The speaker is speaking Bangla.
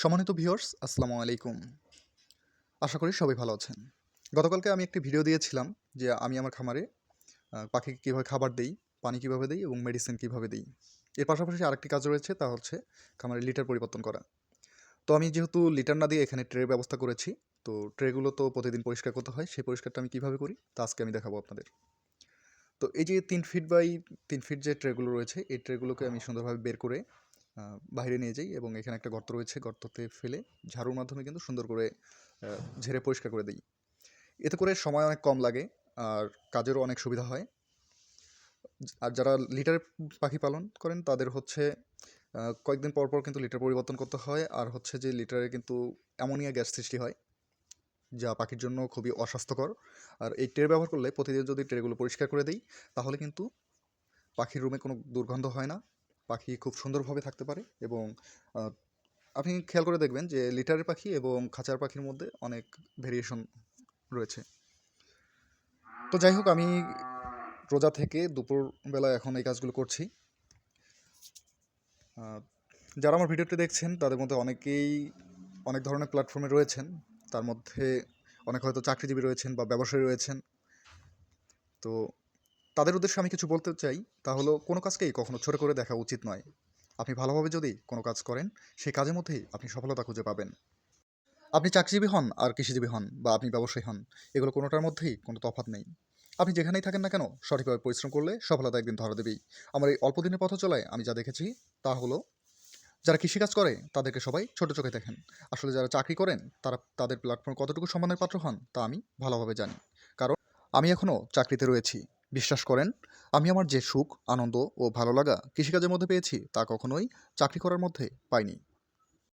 সম্মানিত ভিউয়ার্স, আসসালামু আলাইকুম। আশা করি সবাই ভালো আছেন। গতকালকে আমি একটি ভিডিও দিয়েছিলাম যে আমি আমার খামারে পাখিকে কীভাবে খাবার দেই, পানি কীভাবে দিই এবং মেডিসিন কীভাবে দিই। এর পাশাপাশি আরেকটি কাজ রয়েছে, তা হচ্ছে খামারে লিটার পরিবর্তন করা। তো আমি যেহেতু লিটার না দিয়ে এখানে ট্রের ব্যবস্থা করেছি, তো ট্রেগুলো তো প্রতিদিন পরিষ্কার করতে হয়, সেই পরিষ্কারটা আমি কীভাবে করি, তা আজকে আমি দেখাবো আপনাদের। তো এই যে তিন ফিট বাই তিন ফিট যে ট্রেগুলো রয়েছে, এই ট্রেগুলোকে আমি সুন্দরভাবে বের করে বাইরে নিয়ে যাই এবং এখানে একটা গর্ত রয়েছে, গর্ততে ফেলে ঝাড়ুর মাধ্যমে কিন্তু সুন্দর করে ঝেড়ে পরিষ্কার করে দিই। এতে করে সময় অনেক কম লাগে আর কাজেরও অনেক সুবিধা হয়। আর যারা লিটার পাখি পালন করেন তাদের হচ্ছে কয়েকদিন পর পর কিন্তু লিটার পরিবর্তন করতে হয় আর হচ্ছে যে লিটারে কিন্তু অ্যামোনিয়া গ্যাস সৃষ্টি হয়, যা পাখির জন্য খুবই অস্বাস্থ্যকর। আর এই ট্রে ব্যবহার করলে প্রতিদিন যদি ট্রেগুলো পরিষ্কার করে দিই, তাহলে কিন্তু পাখির রুমে কোনো দুর্গন্ধ হয় না। পাখি খুব সুন্দরভাবে থাকতে পারে এবং আপনি খেয়াল করে দেখবেন যে লিটারের পাখি এবং খাঁচার পাখির মধ্যে অনেক ভেরিয়েশন রয়েছে। তো যাই হোক, আমি রোজা থেকে দুপুরবেলা এখন এই কাজগুলো করছি। যারা আমার ভিডিওটি দেখছেন, তাদের মধ্যে অনেকেই অনেক ধরনের প্ল্যাটফর্মে রয়েছেন। তার মধ্যে অনেক হয়তো চাকরিজীবী রয়েছেন বা ব্যবসায়ী রয়েছেন। তো তাদের উদ্দেশ্যে আমি কিছু বলতে চাই, তা হলো কোনো কাজকেই কখনো ছোট করে দেখা উচিত নয়। আপনি ভালোভাবে যদি কোনো কাজ করেন সেই কাজের মধ্যেই আপনি সফলতা খুঁজে পাবেন। আপনি চাকরিজীবী হন আর কৃষিজীবী হন বা আপনি ব্যবসায়ী হন, এগুলো কোনোটার মধ্যেই কোনো তফাৎ নেই। আপনি যেখানেই থাকেন না কেন, সঠিকভাবে পরিশ্রম করলে সফলতা একদিন ধরা দেবেই। আমার এই অল্প দিনের পথ চলায় আমি যা দেখেছি, তা হলো, যারা কৃষিকাজ করে, তাদেরকে সবাই ছোট চোখে দেখেন। আসলে যারা চাকরি করেন, তারা তাদের প্ল্যাটফর্ম কতটুকু সম্মানের পাত্র হন, তা আমি ভালোভাবে জানি। কারণ আমি এখনও চাকরিতে রয়েছি। বিশ্বাস করেন, আমি আমার যে সুখ, আনন্দ ও ভালো লাগা কৃষিকাজের মধ্যে পেয়েছি, তা কখনোই চাকরি করার মধ্যে পাইনি।